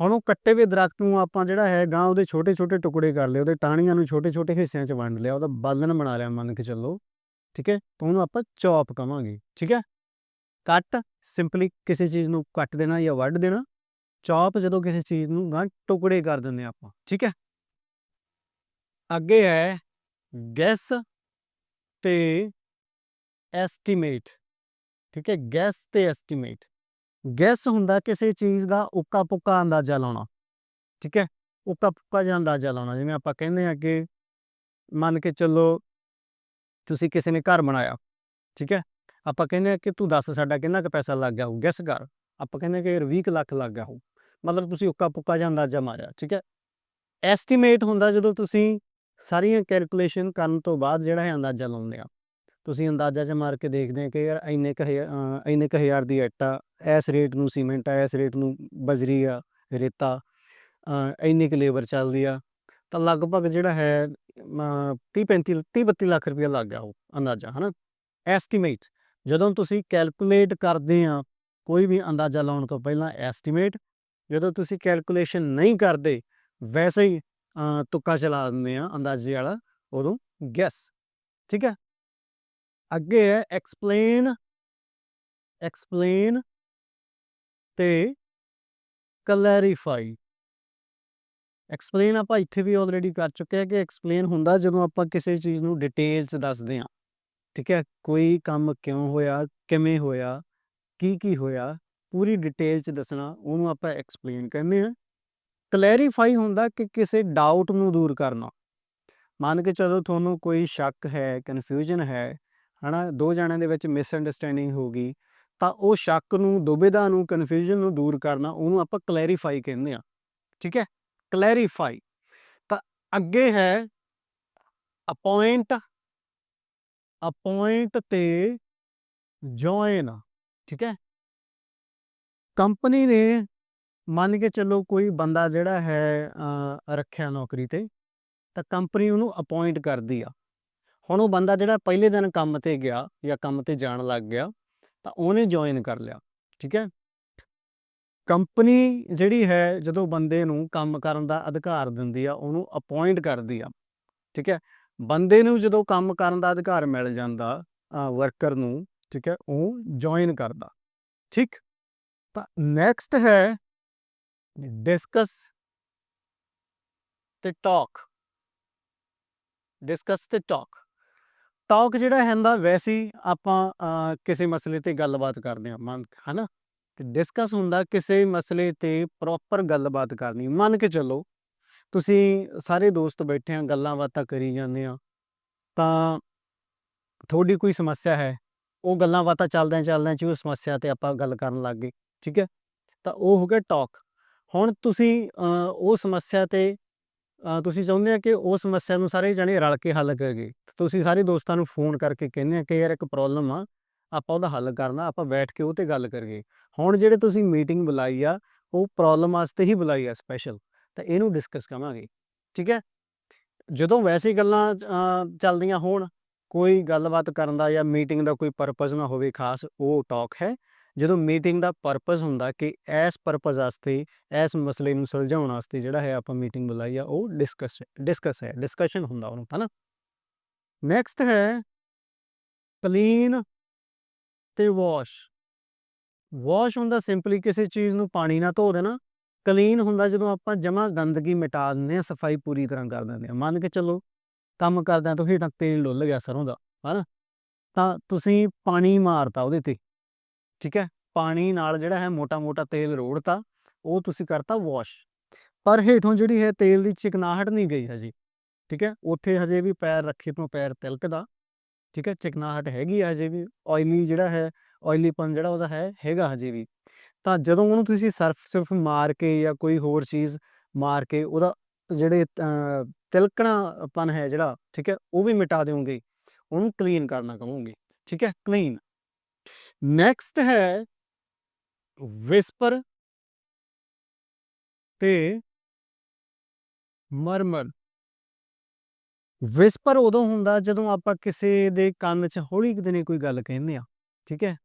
Speaker 1: ਹੁਣ ਉਹ ਕੱਟੇ ਹੋਏ ਦਰਖਤ ਨੂੰ ਆਪਾਂ ਜਿਹੜਾ ਹੈ ਗਾਂ ਉਹਦੇ ਛੋਟੇ ਛੋਟੇ ਟੁਕੜੇ ਕਰ ਲਏ, ਉਹਦੇ ਟਾਹਣੀਆਂ ਨੂੰ ਛੋਟੇ ਛੋਟੇ ਹਿੱਸਿਆਂ 'ਚ ਵੰਡ ਲਿਆ, ਉਹਦਾ ਬਾਲਣ ਬਣਾ ਲਿਆ ਮੰਨ ਕੇ ਚੱਲੋ, ਠੀਕ ਹੈ? ਤਾਂ ਉਹਨੂੰ ਆਪਾਂ ਚੌਪ ਕਵਾਂਗੇ, ਠੀਕ ਹੈ? ਕੱਟ, ਸਿੰਪਲੀ ਕਿਸੇ ਚੀਜ਼ ਨੂੰ ਕੱਟ ਦੇਣਾ ਜਾਂ ਵੱਢ ਦੇਣਾ, ਚੌਪ ਜਦੋਂ ਕਿਸੇ ਚੀਜ਼ ਨੂੰ ਗਾਂ ਟੁਕੜੇ ਕਰ ਦਿੰਦੇ ਹਾਂ ਆਪਾਂ, ਠੀਕ ਹੈ? ਅੱਗੇ ਹੈ ਗੈਸ ਤੇ ਐਸਟੀਮੇਟ, ਠੀਕ ਹੈ, ਗੈਸ ਤੇ ਐਸਟੀਮੇਟ। ਗੈਸ ਹੁੰਦਾ ਕਿਸੇ ਚੀਜ਼ ਦਾ ਉੱਕਾ ਪੁੱਕਾ ਅੰਦਾਜ਼ਾ ਲਾਉਣਾ, ਠੀਕ ਹੈ ਉੱਕਾ ਪੁੱਕਾ ਜਿਹਾ ਅੰਦਾਜ਼ਾ ਲਾਉਣਾ, ਜਿਵੇਂ ਆਪਾਂ ਕਹਿੰਦੇ ਆ ਕਿ ਮੰਨ ਕੇ ਚੱਲੋ ਤੁਸੀਂ ਕਿਸੇ ਨੇ ਘਰ ਬਣਾਇਆ, ਠੀਕ ਹੈ, ਆਪਾਂ ਕਹਿੰਦੇ ਆ ਕਿ ਤੂੰ ਦੱਸ ਸਾਡਾ ਕਿੰਨਾ ਕੁ ਪੈਸਾ ਲੱਗ ਗਿਆ ਹੋਊ ਗੈਸ ਕਰ, ਆਪਾਂ ਕਹਿੰਦੇ ਕਿ ਯਾਰ 20 ਕੁ ਲੱਖ ਲੱਗ ਗਿਆ ਹੋਊ, ਮਤਲਬ ਤੁਸੀਂ ਉੱਕਾ ਪੁੱਕਾ ਜਿਹਾ ਅੰਦਾਜ਼ਾ ਮਾਰਿਆ, ਠੀਕ ਹੈ। ਐਸਟੀਮੇਟ ਹੁੰਦਾ ਜਦੋਂ ਤੁਸੀਂ ਸਾਰੀਆਂ ਕੈਲਕੂਲੇਸ਼ਨ ਕਰਨ ਤੋਂ ਬਾਅਦ ਜਿਹੜਾ ਹੈ ਅੰਦਾਜ਼ਾ ਲਾਉਂਦੇ ਆ। ਤੁਸੀਂ ਅੰਦਾਜ਼ਾ ਚ ਮਾਰ ਕੇ ਦੇਖਦੇ ਆ ਕਿ ਯਾਰ ਇੰਨੇ ਕੁ ਹਜ਼ਾਰ ਇੰਨੇ ਕੁ ਹਜ਼ਾਰ ਦੀ ਇੱਟ ਆ, ਇਸ ਰੇਟ ਨੂੰ ਸੀਮੈਂਟ ਆ, ਇਸ ਰੇਟ ਨੂੰ ਬਜਰੀ ਆ, ਰੇਤਾ ਇੰਨੀ ਕੁ ਲੇਬਰ ਚੱਲਦੀ ਆ, ਤਾਂ ਲਗਭਗ ਜਿਹੜਾ ਹੈ 30 35 30 32 ਲੱਖ ਰੁਪਇਆ ਲੱਗ ਗਿਆ ਉਹ ਅੰਦਾਜ਼ਾ, ਹਨਾ? ਐਸਟੀਮੇਟ ਜਦੋਂ ਤੁਸੀਂ ਕੈਲਕੂਲੇਟ ਕਰਦੇ ਆ, ਕੋਈ ਵੀ ਅੰਦਾਜ਼ਾ ਲਾਉਣ ਤੋਂ ਪਹਿਲਾਂ ਐਸਟੀਮੇਟ ਜਦੋਂ ਤੁਸੀਂ ਕੈਲਕੂਲੇਸ਼ਨ ਨਹੀਂ ਕਰਦੇ, ਵੈਸੇ ਹੀ ਤੁੱਕਾ ਚਲਾ ਦਿੰਦੇ ਆ, ਅੰਦਾਜ਼ੇ ਵਾਲਾ, ਉਦੋਂ ਗੈਸ ਠੀਕ ਹੈ? ਅੱਗੇ ਹੈ ਐਕਸਪਲੇਨ ਐਕਸਪਲੇਨ ਤੇ ਕਲੈਰੀਫਾਈ ਐਕਸਪਲੇਨ ਆਪਾਂ ਇੱਥੇ ਵੀ ਆਲਰੇਡੀ ਕਰ ਚੁੱਕੇ ਹਾਂ ਕਿ ਐਕਸਪਲੇਨ ਹੁੰਦਾ ਜਦੋਂ ਆਪਾਂ ਕਿਸੇ ਚੀਜ਼ ਨੂੰ ਡਿਟੇਲ ਚ ਦੱਸਦੇ ਹਾਂ। ਠੀਕ ਹੈ, ਕੋਈ ਕੰਮ ਕਿਉਂ ਹੋਇਆ, ਕਿਵੇਂ ਹੋਇਆ, ਕੀ ਕੀ ਹੋਇਆ, ਪੂਰੀ ਡਿਟੇਲ ਚ ਦੱਸਣਾ, ਉਹਨੂੰ ਆਪਾਂ ਐਕਸਪਲੇਨ ਕਹਿੰਦੇ ਹਾਂ। ਕਲੈਰੀਫਾਈ ਹੁੰਦਾ ਕਿ ਕਿਸੇ ਡਾਊਟ ਨੂੰ ਦੂਰ ਕਰਨਾ। ਮੰਨ ਕੇ ਚਲੋ ਤੁਹਾਨੂੰ ਕੋਈ ਸ਼ੱਕ ਹੈ ਕਨਫਿਊਜ਼ਨ ਹੈ ਹਨਾ, ਦੋ ਜਣਿਆਂ ਦੇ ਵਿੱਚ ਮਿਸਅੰਡਰਸਟੈਂਡਿੰਗ ਹੋ ਗਈ, ਤਾਂ ਉਹ ਸ਼ੱਕ ਨੂੰ, ਦੁਬਿਧਾ ਨੂੰ ਕਨਫਿਊਜ਼ਨ ਨੂੰ ਦੂਰ ਕਰਨਾ, ਉਹਨੂੰ ਆਪਾਂ ਕਲੈਰੀਫਾਈ ਕਹਿੰਦੇ ਆ ਠੀਕ ਹੈ? ਕਲੈਰੀਫਾਈ ਤਾਂ ਅੱਗੇ ਹੈ ਅਪਾਇੰਟ ਅਪਾਇੰਟ ਤੇ ਜੁਆਇਨ ਠੀਕ ਹੈ? ਕੰਪਨੀ ਨੇ ਮੰਨ ਕੇ ਚੱਲੋ ਕੋਈ ਬੰਦਾ ਜਿਹੜਾ ਹੈ ਰੱਖਿਆ ਨੌਕਰੀ ਤੇ, ਤਾਂ ਕੰਪਨੀ ਉਹਨੂੰ ਅਪਾਇੰਟ ਕਰਦੀ ਆ। ਹੁਣ ਉਹ ਬੰਦਾ ਜਿਹੜਾ ਪਹਿਲੇ ਦਿਨ ਕੰਮ ਤੇ ਗਿਆ ਜਾਂ ਕੰਮ ਤੇ ਜਾਣ ਲੱਗ ਗਿਆ, ਤਾਂ ਉਹਨੇ ਜੁਆਇਨ ਕਰ ਲਿਆ, ਠੀਕ ਹੈ? ਕੰਪਨੀ ਜਿਹੜੀ ਹੈ, ਜਦੋਂ ਬੰਦੇ ਨੂੰ ਕੰਮ ਕਰਨ ਦਾ ਅਧਿਕਾਰ ਦਿੰਦੀ ਆ, ਉਹਨੂੰ ਅਪਾਇੰਟ ਕਰਦੀ ਆ, ਠੀਕ ਹੈ? ਬੰਦੇ ਨੂੰ ਜਦੋਂ ਕੰਮ ਕਰਨ ਦਾ ਅਧਿਕਾਰ ਮਿਲ ਜਾਂਦਾ ਵਰਕਰ ਨੂੰ, ਠੀਕ ਹੈ? ਉਹ ਜੁਆਇਨ ਕਰਦਾ, ਠੀਕ? ਤਾਂ ਨੈਕਸਟ ਹੈ ਡਿਸਕਸ ਤੇ ਟਾਕ ਡਿਸਕਸ ਤੇ ਟਾਕ ਟਾਕ ਜਿਹੜਾ ਹੁੰਦਾ, ਵੈਸੇ ਆਪਾਂ ਕਿਸੇ ਮਸਲੇ ਤੇ ਗੱਲਬਾਤ ਕਰਦੇ ਹਾਂ। ਮਨ ਹਨਾ? ਤੇ ਡਿਸਕਸ ਹੁੰਦਾ ਕਿਸੇ ਮਸਲੇ ਤੇ ਪ੍ਰੋਪਰ ਗੱਲਬਾਤ ਕਰਨੀ। ਮੰਨ ਕੇ ਚੱਲੋ, ਤੁਸੀਂ ਸਾਰੇ ਦੋਸਤ ਬੈਠੇ ਆ, ਗੱਲਾਂ ਬਾਤਾਂ ਕਰੀ ਜਾਂਦੇ ਆ, ਤਾਂ ਤੁਹਾਡੀ ਕੋਈ ਸਮੱਸਿਆ ਹੈ? ਉਹ ਗੱਲਾਂ ਬਾਤਾਂ ਚੱਲਦਿਆਂ ਚੱਲਦਿਆਂ ਚ ਉਹ ਸਮੱਸਿਆ ਤੇ ਆਪਾਂ ਗੱਲ ਕਰਨ ਲੱਗ ਗਏ, ਠੀਕ ਹੈ? ਤਾਂ ਉਹ ਹੋ ਗਿਆ ਟਾਕ ਹੁਣ ਤੁਸੀਂ ਉਹ ਸਮੱਸਿਆ ਤੇ ਤੁਸੀਂ ਚਾਹੁੰਦੇ ਆ ਕਿ ਉਹ ਸਮੱਸਿਆ ਨੂੰ ਸਾਰੇ ਜਣੇ ਰਲ ਕੇ ਹੱਲ ਕਰੀਏ? ਤੁਸੀਂ ਸਾਰੇ ਦੋਸਤਾਂ ਨੂੰ ਫੋਨ ਕਰਕੇ ਕਹਿੰਦੇ ਆ ਕਿ ਯਾਰ ਇੱਕ ਪ੍ਰੋਬਲਮ ਆ, ਆਪਾਂ ਉਹਦਾ ਹੱਲ ਕਰਨਾ, ਆਪਾਂ ਬੈਠ ਕੇ ਉਹ ਤੇ ਗੱਲ ਕਰੀਏ। ਹੁਣ ਜਿਹੜੇ ਤੁਸੀਂ ਮੀਟਿੰਗ ਬੁਲਾਈ ਆ, ਉਹ ਪ੍ਰੋਬਲਮ ਵਾਸਤੇ ਹੀ ਬੁਲਾਈ ਆ ਸਪੈਸ਼ਲ, ਤਾਂ ਇਹਨੂੰ ਡਿਸਕਸ ਕਰਾਂਗੇ, ਠੀਕ ਹੈ? ਜਦੋਂ ਵੈਸੇ ਗੱਲਾਂ ਚੱਲਦੀਆਂ ਹੋਣ, ਕੋਈ ਗੱਲਬਾਤ ਕਰਨ ਦਾ ਜਾਂ ਮੀਟਿੰਗ ਦਾ ਕੋਈ ਪਰਪਸ ਨਾ ਹੋਵੇ ਖਾਸ, ਉਹ ਟਾਕ ਹੈ। ਜਦੋਂ ਮੀਟਿੰਗ ਦਾ ਪਰਪਸ ਹੁੰਦਾ ਕਿ ਇਸ ਪਰਪਸ ਵਾਸਤੇ ਇਸ ਮਸਲੇ ਨੂੰ ਸੁਲਝਾਉਣ ਵਾਸਤੇ ਜਿਹੜਾ ਹੈ ਆਪਾਂ ਮੀਟਿੰਗ ਬੁਲਾਈ ਆ, ਉਹ ਡਿਸਕਸ ਡਿਸਕਸ ਹੈ, ਡਿਸਕਸ਼ਨ ਹੁੰਦਾ ਉਹਨੂੰ, ਹਨਾ? ਨੈਕਸਟ ਹੈ ਕਲੀਨ ਤੇ ਵਾਸ਼। ਵਾਸ਼ ਹੁੰਦਾ ਸਿੰਪਲੀ ਕਿਸੇ ਚੀਜ਼ ਨੂੰ ਪਾਣੀ ਨਾਲ ਧੋ ਦੇਣਾ। ਕਲੀਨ ਹੁੰਦਾ ਜਦੋਂ ਆਪਾਂ ਜਮਾ ਗੰਦਗੀ ਮਿਟਾ ਦਿੰਦੇ ਆ ਸਫ਼ਾਈ ਪੂਰੀ ਤਰ੍ਹਾਂ ਕਰ ਦਿੰਦੇ ਆ ਮੰਨ ਕੇ ਚੱਲੋ, ਕੰਮ ਕਰਦਿਆਂ ਤੋਂ ਹੇਠਾਂ ਤੇਲ ਡੁੱਲ ਗਿਆ ਸਰੋਂ ਦਾ, ਹਨਾ? ਤਾਂ ਤੁਸੀਂ ਪਾਣੀ ਮਾਰਤਾ ਉਹਦੇ ਤੇ। ਠੀਕ ਹੈ ਪਾਣੀ ਨਾਲ ਜਿਹੜਾ ਹੈ ਮੋਟਾ ਮੋਟਾ ਤੇਲ ਰੋੜਤਾ ਉਹ ਤੁਸੀਂ ਕਰਤਾ ਵਾਸ਼ ਪਰ ਹੇਠੋਂ ਜਿਹੜੀ ਹੈ ਤੇਲ ਦੀ ਚਿਕਨਾਹਟ ਨਹੀਂ ਗਈ ਹਜੇ ਠੀਕ ਹੈ ਉੱਥੇ ਹਜੇ ਵੀ ਪੈਰ ਰੱਖੇ ਤੋਂ ਪੈਰ ਤਿਲਕਦਾ ਠੀਕ ਹੈ ਚਿਕਨਾਹਟ ਹੈਗੀ ਆ ਹਜੇ ਵੀ ਆਇਲੀ ਜਿਹੜਾ ਹੈ ਆਇਲੀਪਨ ਜਿਹੜਾ ਉਹਦਾ ਹੈ ਹੈਗਾ ਹਜੇ ਵੀ। ਤਾਂ ਜਦੋਂ ਉਹਨੂੰ ਤੁਸੀਂ ਸਰਫ ਸਿਰਫ ਮਾਰ ਕੇ ਜਾਂ ਕੋਈ ਹੋਰ ਚੀਜ਼ ਮਾਰ ਕੇ ਉਹਦਾ ਜਿਹੜੇ ਅ, ਤਿਲਕਣਾਪਨ ਹੈ ਜਿਹੜਾ ਠੀਕ ਹੈ ਉਹ ਵੀ ਮਿਟਾ ਦਿਓਗੇ ਉਹਨੂੰ ਕਲੀਨ ਕਰਨਾ ਕਹੋਗੇ ਠੀਕ ਹੈ ਕਲੀਨ ਨੈਕਸਟ ਹੈ ਵਿਸਪਰ ਤੇ ਮਰਮਰ ਵਿਸਪਰ ਉਦੋਂ ਹੁੰਦਾ ਜਦੋਂ ਆਪਾਂ ਕਿਸੇ ਦੇ ਕੰਨ 'ਚ ਹੌਲੀ ਕੁ ਦਿਨੇ ਕੋਈ ਗੱਲ ਕਹਿੰਦੇ ਆ ਠੀਕ ਹੈ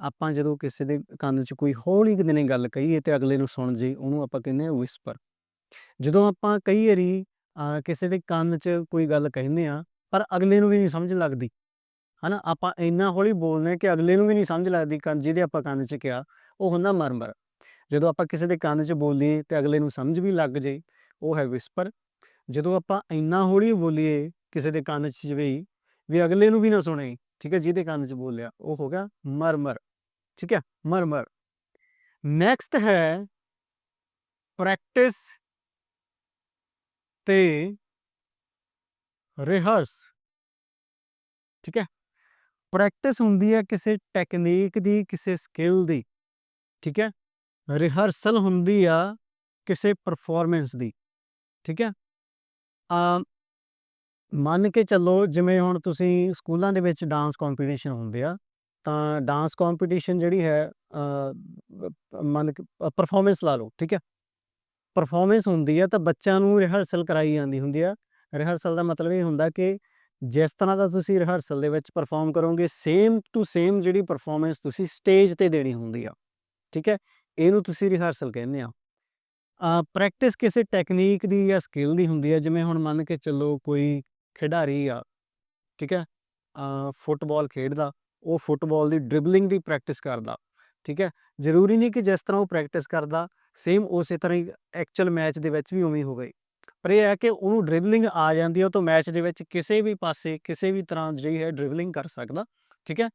Speaker 1: ਆਪਾਂ ਜਦੋਂ ਕਿਸੇ ਦੇ ਕੰਨ 'ਚ ਕੋਈ ਹੌਲੀ ਕੁ ਦਿਨੇ ਗੱਲ ਕਹੀਏ ਤੇ ਅਗਲੇ ਨੂੰ ਸੁਣ ਜੇ ਉਹਨੂੰ ਆਪਾਂ ਕਹਿੰਦੇ ਆ ਵਿਸਪਰ ਜਦੋਂ ਆਪਾਂ ਕਈ ਵਾਰੀ ਅ, ਕਿਸੇ ਦੇ ਕੰਨ 'ਚ ਕੋਈ ਗੱਲ ਕਹਿੰਦੇ ਆ ਪਰ ਅਗਲੇ ਨੂੰ ਵੀ ਨਹੀਂ ਸਮਝ ਲੱਗਦੀ ਹਨਾ, ਆਪਾਂ ਇੰਨਾ ਹੌਲੀ ਬੋਲਦੇ ਹਾਂ ਕਿ ਅਗਲੇ ਨੂੰ ਵੀ ਨਹੀਂ ਸਮਝ ਲੱਗਦੀ ਕੰਨ ਜਿਹਦੇ ਆਪਾਂ ਕੰਨ 'ਚ ਕਿਹਾ, ਉਹ ਹੁੰਦਾ ਮਰਮਰ। ਜਦੋਂ ਆਪਾਂ ਕਿਸੇ ਦੇ ਕੰਨ 'ਚ ਬੋਲੀਏ ਤੇ ਅਗਲੇ ਨੂੰ ਸਮਝ ਵੀ ਲੱਗ ਜੇ ਉਹ ਹੈ ਵਿਸਪਰ। ਜਦੋਂ ਆਪਾਂ ਇੰਨਾ ਹੌਲੀ ਬੋਲੀਏ ਕਿਸੇ ਦੇ ਕੰਨ 'ਚ ਵੀ ਵੀ ਅਗਲੇ ਨੂੰ ਵੀ ਨਾ ਸੁਣੇ, ਠੀਕ ਹੈ, ਜਿਹਦੇ ਕੰਨ 'ਚ ਬੋਲਿਆ, ਉਹ ਹੋ ਗਿਆ ਮਰਮਰ, ਠੀਕ ਹੈ, ਮਰਮਰ। ਨੈਕਸਟ ਹੈ ਪ੍ਰੈਕਟਿਸ ਤੇ ਰਿਹਰਸ ਠੀਕ ਹੈ। ਪ੍ਰੈਕਟਿਸ ਹੁੰਦੀ ਹੈ ਕਿਸੇ ਟੈਕਨੀਕ ਦੀ, ਕਿਸੇ ਸਕਿੱਲ ਦੀ, ਠੀਕ ਹੈ? ਰਿਹਰਸਲ ਹੁੰਦੀ ਆ ਕਿਸੇ ਪਰਫਾਰਮੈਂਸ ਦੀ, ਠੀਕ ਹੈ? ਆ ਮੰਨ ਕੇ ਚੱਲੋ ਜਿਵੇਂ ਹੁਣ ਤੁਸੀਂ ਸਕੂਲਾਂ ਦੇ ਵਿੱਚ ਡਾਂਸ ਕੰਪੀਟੀਸ਼ਨ ਹੁੰਦੇ ਆ, ਤਾਂ ਡਾਂਸ ਕੰਪੀਟੀਸ਼ਨ ਜਿਹੜੀ ਹੈ ਮੰਨ ਕੇ ਪਰਫਾਰਮੈਂਸ ਲਾ ਲਓ, ਠੀਕ ਹੈ? ਪਰਫਾਰਮੈਂਸ ਹੁੰਦੀ ਆ ਤਾਂ ਬੱਚਿਆਂ ਨੂੰ ਰਿਹਰਸਲ ਕਰਾਈ ਜਾਂਦੀ ਹੁੰਦੀ ਆ। ਰਿਹਰਸਲ ਦਾ ਮਤਲਬ ਇਹ ਹੁੰਦਾ ਕਿ ਜਿਸ ਤਰ੍ਹਾਂ ਦਾ ਤੁਸੀਂ ਰਿਹਰਸਲ ਦੇ ਵਿੱਚ ਪਰਫਾਰਮ ਕਰੋਗੇ, ਸੇਮ ਟੂ ਸੇਮ ਜਿਹੜੀ ਪਰਫਾਰਮੈਂਸ ਤੁਸੀਂ ਸਟੇਜ ਤੇ ਦੇਣੀ ਹੁੰਦੀ ਆ, ਠੀਕ ਹੈ? ਇਹਨੂੰ ਤੁਸੀਂ ਰਿਹਰਸਲ ਕਹਿੰਦੇ ਆ। ਆ ਪ੍ਰੈਕਟਿਸ ਕਿਸੇ ਟੈਕਨੀਕ ਦੀ ਜਾਂ ਸਕਿੱਲ ਦੀ ਹੁੰਦੀ ਆ, ਜਿਵੇਂ ਹੁਣ ਮੰਨ ਕੇ ਚੱਲੋ ਕੋਈ ਖਿਡਾਰੀ ਆ, ਠੀਕ ਹੈ? ਆ ਫੁੱਟਬਾਲ ਖੇਡਦਾ, ਉਹ ਫੁੱਟਬਾਲ ਦੀ ਡ੍ਰਿਬਲਿੰਗ ਦੀ ਪ੍ਰੈਕਟਿਸ ਕਰਦਾ, ਠੀਕ ਹੈ? ਜ਼ਰੂਰੀ ਨਹੀਂ ਕਿ ਜਿਸ ਤਰ੍ਹਾਂ ਉਹ ਪ੍ਰੈਕਟਿਸ ਕਰਦਾ, ਸੇਮ ਉਸੇ ਤਰ੍ਹਾਂ ਹੀ ਐਕਚੁਅਲ ਮੈਚ ਦੇ ਵਿੱਚ ਵੀ ਉਵੇਂ ਹੀ ਹੋਵੇ ਪਰ ਇਹ ਹੈ ਕਿ ਉਹਨੂੰ ਡ੍ਰਿਬਲਿੰਗ ਆ ਜਾਂਦੀ ਹੈ, ਉਹ ਤੋਂ ਮੈਚ ਦੇ ਵਿੱਚ ਕਿਸੇ ਵੀ ਪਾਸੇ, ਕਿਸੇ ਵੀ ਤਰ੍ਹਾਂ ਜਿਹੜੀ ਹੈ ਡ੍ਰਿਬਲਿੰਗ ਕਰ ਸਕਦਾ, ਠੀਕ ਹੈ?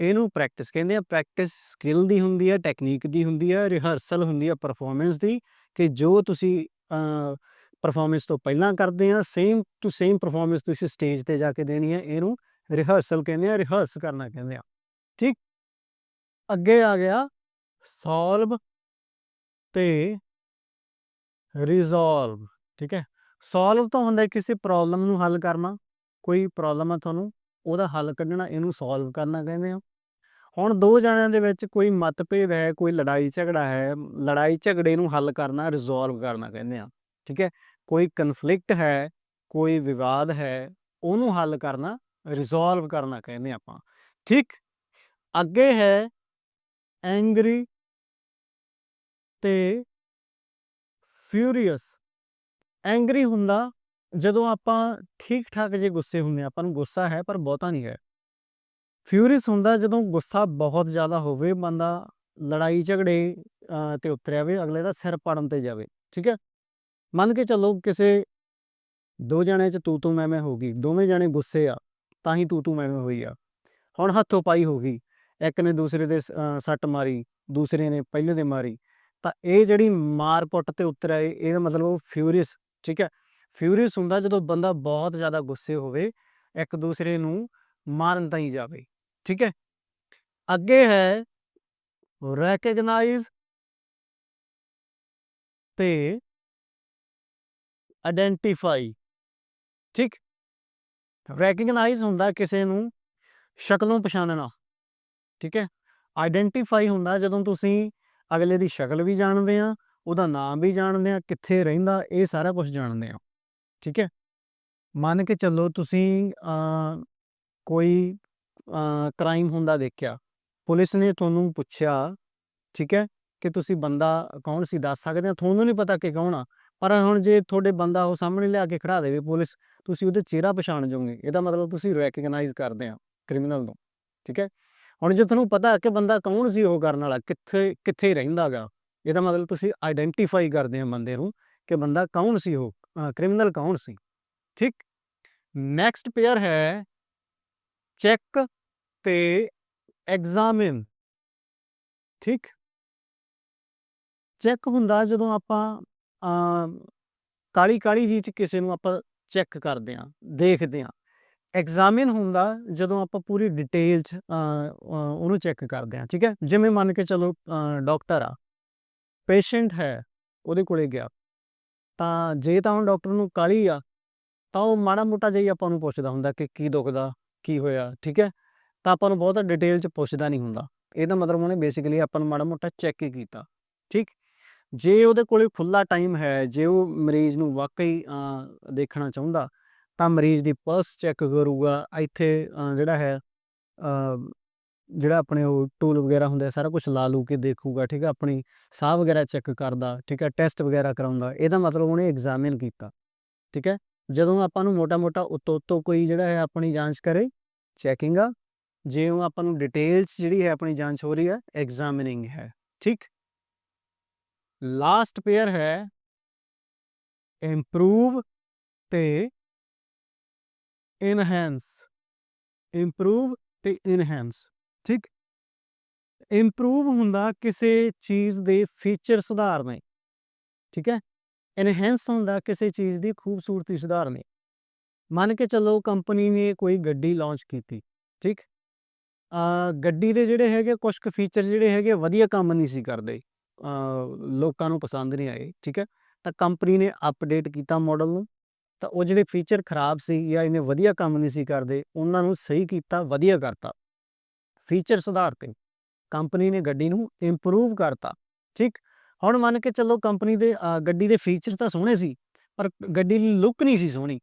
Speaker 1: ਇਹਨੂੰ ਪ੍ਰੈਕਟਿਸ ਕਹਿੰਦੇ ਆ ਪ੍ਰੈਕਟਿਸ ਸਕਿੱਲ ਦੀ ਹੁੰਦੀ ਹੈ ਟੈਕਨੀਕ ਦੀ ਹੁੰਦੀ ਹੈ ਰਿਹਰਸਲ ਹੁੰਦੀ ਹੈ ਪਰਫਾਰਮੈਂਸ ਦੀ ਕਿ ਜੋ ਤੁਸੀਂ ਪਰਫਾਰਮੈਂਸ ਤੋਂ ਪਹਿਲਾਂ ਕਰਦੇ ਆ ਸੇਮ ਟੂ ਸੇਮ ਪਰਫਾਰਮੈਂਸ ਤੁਸੀਂ ਸਟੇਜ ਤੇ ਜਾ ਕੇ ਦੇਣੀ ਹੈ, ਇਹਨੂੰ ਰਿਹਰਸਲ ਕਹਿੰਦੇ ਆ ਰਿਹਰਸ ਕਰਨਾ ਕਹਿੰਦੇ ਆ, ਠੀਕ? ਅੱਗੇ ਆ ਗਿਆ ਸੋਲਵ ਤੇ ਰਿਜ਼ੋਲਵ ਠੀਕ ਹੈ? ਸੋਲਵ ਤਾਂ ਹੁੰਦਾ ਕਿਸੇ ਪ੍ਰੋਬਲਮ ਨੂੰ ਹੱਲ ਕਰਨਾ। ਕੋਈ ਪ੍ਰੋਬਲਮ ਆ ਤੁਹਾਨੂੰ, ਉਹਦਾ ਹੱਲ ਕੱਢਣਾ, ਇਹਨੂੰ ਸੋਲਵ ਕਰਨਾ ਕਹਿੰਦੇ ਆ। ਹੁਣ ਦੋ ਜਣਿਆਂ ਦੇ ਵਿੱਚ ਕੋਈ ਮਤਭੇਦ ਹੈ, ਕੋਈ ਲੜਾਈ ਝਗੜਾ ਹੈ, ਲੜਾਈ ਝਗੜੇ ਨੂੰ ਹੱਲ ਕਰਨਾ ਰਿਜ਼ੋਲਵ ਕਰਨਾ ਕਹਿੰਦੇ ਆ। ਠੀਕ ਹੈ? ਕੋਈ ਕਨਫਲਿਕਟ ਹੈ, ਕੋਈ ਵਿਵਾਦ ਹੈ, ਉਹਨੂੰ ਹੱਲ ਕਰਨਾ ਰਿਜ਼ੋਲਵ ਕਰਨਾ ਕਹਿੰਦੇ ਆਪਾਂ। ਠੀਕ? ਅੱਗੇ ਹੈ ਐਂਗਰੀ ਤੇ ਫਿਊਰੀਅਸ ਐਂਗਰੀ ਹੁੰਦਾ ਜਦੋਂ ਆਪਾਂ ਠੀਕ ਠਾਕ ਜੇ ਗੁੱਸੇ ਹੁੰਦੇ ਹਾਂ, ਆਪਾਂ ਨੂੰ ਗੁੱਸਾ ਹੈ ਪਰ ਬਹੁਤਾ ਨਹੀਂ ਹੈ। ਫਿਊਰੀਅਸ ਹੁੰਦਾ ਜਦੋਂ ਗੁੱਸਾ ਬਹੁਤ ਜ਼ਿਆਦਾ ਹੋਵੇ ਬੰਦਾ ਲੜਾਈ ਝਗੜੇ ਤੇ ਉਤਰਿਆ ਵੇ ਅਗਲੇ ਦਾ ਸਿਰ ਪਾੜਨ ਤੇ ਜਾਵੇ ਠੀਕ ਹੈ? ਮੰਨ ਕੇ ਚੱਲੋ ਕਿਸੇ ਦੋ ਜਣਿਆਂ ਚ ਤੂੰ ਤੂੰ ਮੈਂ ਮੈਂ ਹੋ ਗਈ ਦੋਵੇਂ ਜਣੇ ਗੁੱਸੇ ਆ ਤਾਂ ਹੀ ਤੂੰ ਤੂੰ ਮੈਂ ਮੈਂ ਹੋਈ ਆ। ਹੁਣ ਹੱਥੋਂ ਪਾਈ ਹੋ ਗਈ ਇੱਕ ਨੇ ਦੂਸਰੇ ਦੇ ਸੱਟ ਮਾਰੀ ਦੂਸਰੇ ਨੇ ਪਹਿਲੇ ਦੇ ਮਾਰੀ ਤਾਂ ਇਹ ਜਿਹੜੀ ਮਾਰ ਪੁੱਟ ਤੇ ਉਤਰਿਆ ਇਹ- ਇਹਦਾ ਮਤਲਬ ਉਹ ਫਿਊਰੀਅਸ ਠੀਕ ਹੈ? ਫਿਊਰੀਅਸ ਹੁੰਦਾ ਜਦੋਂ ਬੰਦਾ ਬਹੁਤ ਜ਼ਿਆਦਾ ਗੁੱਸੇ ਹੋਵੇ, ਇੱਕ ਦੂਸਰੇ ਨੂੰ ਮਾਰਨ ਤਾਈਂ ਜਾਵੇ, ਠੀਕ ਹੈ? ਅੱਗੇ ਹੈ ਰੈਕਗਨਾਈਜ਼ ਤੇ ਆਇਡੈਂਟੀਫਾਈ ਠੀਕ? ਰੈਕਗਨਾਈਜ਼ ਹੁੰਦਾ ਕਿਸੇ ਨੂੰ ਸ਼ਕਲੋਂ ਪਛਾਣਨਾ, ਠੀਕ ਹੈ? ਆਇਡੈਂਟੀਫਾਈ ਹੁੰਦਾ ਜਦੋਂ ਤੁਸੀਂ ਅਗਲੇ ਦੀ ਸ਼ਕਲ ਵੀ ਜਾਣਦੇ ਆ ਉਹਦਾ ਨਾਮ ਵੀ ਜਾਣਦੇ ਆ, ਕਿੱਥੇ ਰਹਿੰਦਾ, ਇਹ ਸਾਰਾ ਕੁਝ ਜਾਣਦੇ ਆ। ਠੀਕ ਹੈ? ਮੰਨ ਕੇ ਚੱਲੋ ਤੁਸੀਂ ਕੋਈ ਕ੍ਰਾਈਮ ਹੁੰਦਾ ਦੇਖਿਆ, ਪੁਲਿਸ ਨੇ ਤੁਹਾਨੂੰ ਪੁੱਛਿਆ, ਠੀਕ ਹੈ, ਕਿ ਤੁਸੀਂ ਬੰਦਾ ਕੌਣ ਸੀ, ਦੱਸ ਸਕਦੇ ਆ? ਤੁਹਾਨੂੰ ਨਹੀਂ ਪਤਾ ਕਿ ਕੌਣ ਆ, ਪਰ ਹੁਣ ਜੇ ਤੁਹਾਡੇ ਬੰਦਾ ਉਹ ਸਾਹਮਣੇ ਲਿਆ ਕੇ ਖੜਾ ਦੇਵੇ ਪੁਲਿਸ, ਤੁਸੀਂ ਉਹਦੇ ਚਿਹਰਾ ਪਛਾਣ ਜਾਓਗੇ, ਇਹਦਾ ਮਤਲਬ ਤੁਸੀਂ ਰੈਕਗਨਾਈਜ਼ ਕਰਦੇ ਆ ਕ੍ਰਿਮੀਨਲ ਨੂੰ। ਠੀਕ ਹੈ? ਹੁਣ ਜੇ ਤੁਹਾਨੂੰ ਪਤਾ ਕਿ ਬੰਦਾ ਕੌਣ ਸੀ ਉਹ ਕਰਨ ਵਾਲਾ, ਕਿੱਥੇ ਕਿੱਥੇ ਰਹਿੰਦਾਗਾ ਇਹਦਾ ਮਤਲਬ ਤੁਸੀਂ ਆਇਡੈਂਟੀਫਾਈ ਕਰਦੇ ਆ ਬੰਦੇ ਨੂੰ ਕਿ ਬੰਦਾ ਕੌਣ ਸੀ ਉਹ ਕ੍ਰਿਮੀਨਲ ਕੌਣ ਸੀ। ਠੀਕ? ਨੈਕਸਟ ਪੇਅਰ ਹੈ ਚੈੱਕ ਤੇ ਐਗਜ਼ਾਮਿਨ ਠੀਕ? ਚੈੱਕ ਹੁੰਦਾ ਜਦੋਂ ਆਪਾਂ ਕਾਲੀ ਕਾਲੀ ਜੀ ਚ ਕਿਸੇ ਨੂੰ ਆਪਾਂ ਚੈੱਕ ਕਰਦੇ ਆ, ਦੇਖਦੇ ਆ। ਐਗਜ਼ਾਮਿਨ ਹੁੰਦਾ ਜਦੋਂ ਆਪਾਂ ਪੂਰੀ ਡਿਟੇਲ ਚ ਉਹਨੂੰ ਚੈੱਕ ਕਰਦੇ ਆ। ਠੀਕ ਹੈ? ਜਿਵੇਂ ਮੰਨ ਕੇ ਚਲੋ ਡਾਕਟਰ ਆ। ਪੇਸ਼ੈਂਟ ਹੈ, ਉਹਦੇ ਕੋਲੇ ਗਿਆ। ਤਾਂ ਜੇ ਤਾਂ ਹੁਣ ਡਾਕਟਰ ਨੂੰ ਕਾਲੀ ਆ, ਤਾਂ ਉਹ ਮਾੜਾ ਮੋਟਾ ਜਿਹਾ ਆਪਾਂ ਨੂੰ ਪੁੱਛਦਾ ਹੁੰਦਾ ਕਿ ਕੀ ਦੁਖਦਾ, ਕੀ ਹੋਇਆ, ਠੀਕ ਹੈ? ਤਾਂ ਆਪਾਂ ਨੂੰ ਬਹੁਤਾ ਡਿਟੇਲ ਚ ਪੁੱਛਦਾ ਨਹੀਂ ਹੁੰਦਾ। ਇਹਦਾ ਮਤਲਬ ਉਹਨੇ ਬੇਸਿਕਲੀ ਆਪਾਂ ਨੂੰ ਮਾੜਾ ਮੋਟਾ ਚੈੱਕ ਹੀ ਕੀਤਾ, ਠੀਕ? ਜੇ ਉਹਦੇ ਕੋਲੇ ਖੁੱਲਾ ਟਾਈਮ ਹੈ, ਜੇ ਉਹ ਮਰੀਜ਼ ਨੂੰ ਵਾਕਈ ਦੇਖਣਾ ਚਾਹੁੰਦਾ, ਤਾਂ ਮਰੀਜ਼ ਦੀ ਪਲਸ ਚੈੱਕ ਕਰੂਗਾ। ਇੱਥੇ ਜਿਹੜਾ ਹੈ ਜਿਹੜਾ ਆਪਣੇ ਉਹ ਟੂਲ ਵਗੈਰਾ ਹੁੰਦਾ ਸਾਰਾ ਕੁਝ ਲਾ ਲੂ ਕੇ ਦੇਖੂਗਾ, ਠੀਕ ਹੈ ਆਪਣੀ ਸਾਹ ਵਗੈਰਾ ਚੈੱਕ ਕਰਦਾ, ਠੀਕ ਹੈ ਟੈਸਟ ਵਗੈਰਾ ਕਰਾਉਂਦਾ, ਇਹਦਾ ਮਤਲਬ ਉਹਨੇ ਐਗਜ਼ਾਮਿਨ ਕੀਤਾ, ਠੀਕ ਹੈ। ਜਦੋਂ ਆਪਾਂ ਨੂੰ ਮੋਟਾ-ਮੋਟਾ ਉੱਤੋਂ ਉੱਤੋਂ ਕੋਈ ਜਿਹੜਾ ਹੈ ਆਪਣੀ ਜਾਂਚ ਕਰੇ ਚੈਕਿੰਗ ਆ, ਜੇ ਉਹ ਆਪਾਂ ਨੂੰ ਡਿਟੇਲਸ ਜਿਹੜੀ ਹੈ ਆਪਣੀ ਜਾਂਚ ਹੋ ਰਹੀ ਹੈ ਐਗਜ਼ਾਮਿਨਿੰਗ ਹੈ, ਠੀਕ। ਲਾਸਟ ਪੇਅਰ ਹੈ ਇੰਪਰੂਵ ਤੇ ਇਨਹੈਂਸ ਇੰਪਰੂਵ ਤੇ ਇਨਹੈਂਸ ਠੀਕ? ਇੰਪਰੂਵ ਹੁੰਦਾ ਕਿਸੇ ਚੀਜ਼ ਦੇ ਫੀਚਰ ਸੁਧਾਰਨੇ ਠੀਕ ਹੈ? ਇਨਹੈਂਸ ਹੁੰਦਾ ਕਿਸੇ ਚੀਜ਼ ਦੀ ਖੂਬਸੂਰਤੀ ਸੁਧਾਰਨੇ ਮੰਨ ਕੇ ਚੱਲੋ ਕੰਪਨੀ ਨੇ ਕੋਈ ਗੱਡੀ ਲਾਂਚ ਕੀਤੀ, ਠੀਕ? ਆ ਗੱਡੀ ਦੇ ਜਿਹੜੇ ਹੈਗੇ ਕੁਝ ਕੁ ਫੀਚਰ ਜਿਹੜੇ ਹੈਗੇ ਵਧੀਆ ਕੰਮ ਨਹੀਂ ਸੀ ਕਰਦੇ। ਲੋਕਾਂ ਨੂੰ ਪਸੰਦ ਨਹੀਂ ਆਏ, ਠੀਕ ਹੈ? ਤਾਂ ਕੰਪਨੀ ਨੇ ਅਪਡੇਟ ਕੀਤਾ ਮਾਡਲ ਨੂੰ, ਤਾਂ ਉਹ ਜਿਹੜੇ ਫੀਚਰ ਖਰਾਬ ਸੀ ਜਾਂ ਇਹਨੇ ਵਧੀਆ ਕੰਮ ਨਹੀਂ ਸੀ ਕਰਦੇ, ਉਹਨਾਂ ਨੂੰ ਸਹੀ ਕੀਤਾ, ਵਧੀਆ ਕਰਤਾ। ਫੀਚਰ ਸੁਧਾਰਤੇ ਕੰਪਨੀ ਨੇ ਗੱਡੀ ਨੂੰ ਇੰਪਰੂਵ ਕਰਤਾ, ਠੀਕ? ਹੁਣ ਮੰਨ ਕੇ ਚੱਲੋ ਕੰਪਨੀ ਦੇ ਗੱਡੀ ਦੇ ਫੀਚਰ ਤਾਂ ਸੋਹਣੇ ਸੀ, ਪਰ ਗੱਡੀ ਦੀ ਲੁੱਕ ਨਹੀਂ ਸੀ ਸੋਹਣੀ,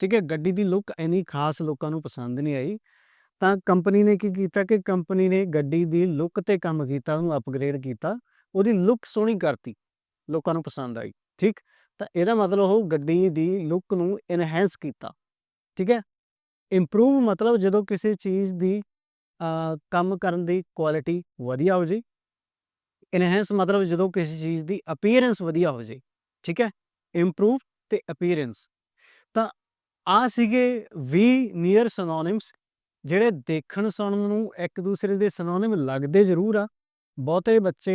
Speaker 1: ਠੀਕ ਹੈ? ਗੱਡੀ ਦੀ ਲੁੱਕ ਐਨੀ ਖਾਸ ਲੋਕਾਂ ਨੂੰ ਪਸੰਦ ਨਹੀਂ ਆਈ, ਤਾਂ ਕੰਪਨੀ ਨੇ ਕੀ ਕੀਤਾ ਕਿ ਕੰਪਨੀ ਨੇ ਗੱਡੀ ਦੀ ਲੁੱਕ ਤੇ ਕੰਮ ਕੀਤਾ, ਉਹਨੂੰ ਅਪਗ੍ਰੇਡ ਕੀਤਾ, ਉਹਦੀ ਲੁੱਕ ਸੋਹਣੀ ਕਰਤੀ, ਲੋਕਾਂ ਨੂੰ ਪਸੰਦ ਆਈ, ਠੀਕ? ਤਾਂ ਇਹਦਾ ਮਤਲਬ ਉਹ ਗੱਡੀ ਦੀ ਲੁੱਕ ਨੂੰ ਐਨਹਾਂਸ ਕੀਤਾ, ਠੀਕ ਹੈ? ਇੰਪਰੂਵ ਮਤਲਬ ਜਦੋਂ ਕਿਸੇ ਚੀਜ਼ ਦੀ ਕੰਮ ਕਰਨ ਦੀ ਕੁਆਲਿਟੀ ਵਧੀਆ ਹੋ ਜੇ। ਐਨਹਾਂਸ ਮਤਲਬ ਜਦੋਂ ਕਿਸੇ ਚੀਜ਼ ਦੀ ਅਪੀਅਰੈਂਸ ਵਧੀਆ ਹੋ ਜੇ, ਠੀਕ ਹੈ? ਇੰਪਰੂਵ ਤੇ ਅਪੀਅਰੈਂਸ ਤਾਂ ਆ ਸੀਗੇ 20 ਨੀਅਰ ਸਿਨੋਨਿਮਸ ਜਿਹੜੇ ਦੇਖਣ ਸੁਣਨ ਨੂੰ ਇੱਕ ਦੂਸਰੇ ਦੇ ਸਿਨੋਨਿਮ ਲੱਗਦੇ ਜ਼ਰੂਰ ਆ। ਬਹੁਤੇ ਬੱਚੇ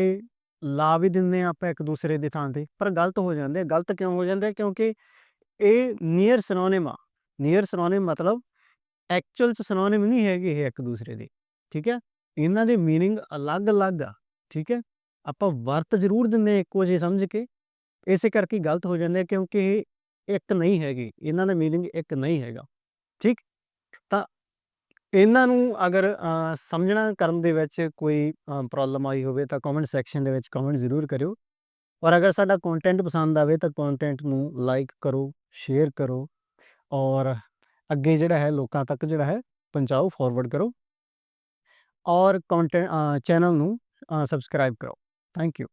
Speaker 1: ਲਾ ਵੀ ਦਿੰਦੇ ਆ ਆਪਾਂ ਇੱਕ ਦੂਸਰੇ ਦੀ ਥਾਂ ਤੇ, ਪਰ ਗਲਤ ਹੋ ਜਾਂਦੇ ਗਲਤ ਕਿਉਂ ਹੋ ਜਾਂਦੇ ਕਿਉਂਕਿ ਇਹ ਨੀਅਰ ਸਿਨੋਨਿਮ ਆ। ਨੀਅਰ ਸਿਨੋਨਿਮ ਮਤਲਬ ਐਕਚੁਅਲ ਚ ਸਿਨੋਨਿਮ ਨਹੀਂ ਹੈਗੇ ਇਹ ਇੱਕ ਦੂਸਰੇ ਦੇ ਠੀਕ ਹੈ ਇਹਨਾਂ ਦੇ मीनिंग ਅਲੱਗ-ਅਲੱਗ ਆ ਠੀਕ ਹੈ ਆਪਾਂ ਵਰਤ ਜ਼ਰੂਰ ਦਿੰਦੇ ਇੱਕੋ ਜਿਹੇ ਸਮਝ ਕੇ ਇਸੇ ਕਰਕੇ ਗਲਤ ਹੋ ਜਾਂਦੇ ਕਿਉਂਕਿ ਇਹ ਇੱਕ ਨਹੀਂ ਹੈਗੇ ਇਹਨਾਂ ਦਾ मीनिंग ਇੱਕ ਨਹੀਂ ਹੈਗਾ ਠੀਕ ਤਾਂ ਇਹਨਾਂ ਨੂੰ ਅਗਰ ਸਮਝਣਾ ਕਰਨ ਦੇ ਵਿੱਚ ਕੋਈ ਪ੍ਰੋਬਲਮ ਆਈ ਹੋਵੇ ਤਾਂ ਕਮੈਂਟ ਸੈਕਸ਼ਨ ਦੇ ਵਿੱਚ ਕਮੈਂਟ ਜ਼ਰੂਰ ਕਰਿਓ ਔਰ ਅਗਰ ਸਾਡਾ ਕੰਟੈਂਟ ਪਸੰਦ ਆਵੇ ਤਾਂ ਕੰਟੈਂਟ ਨੂੰ ਲਾਈਕ ਕਰੋ ਸ਼ੇਅਰ ਕਰੋ ਔਰ ਅੱਗੇ ਜਿਹੜਾ ਹੈ, ਲੋਕਾਂ ਤੱਕ ਜਿਹੜਾ ਹੈ, ਪਹੁੰਚਾਓ ਫਾਰਵਰਡ ਕਰੋ। ਔਰ ਕੰਟੈਂਟ ਚੈਨਲ ਨੂੰ ਸਬਸਕ੍ਰਾਈਬ ਕਰੋ। Thank you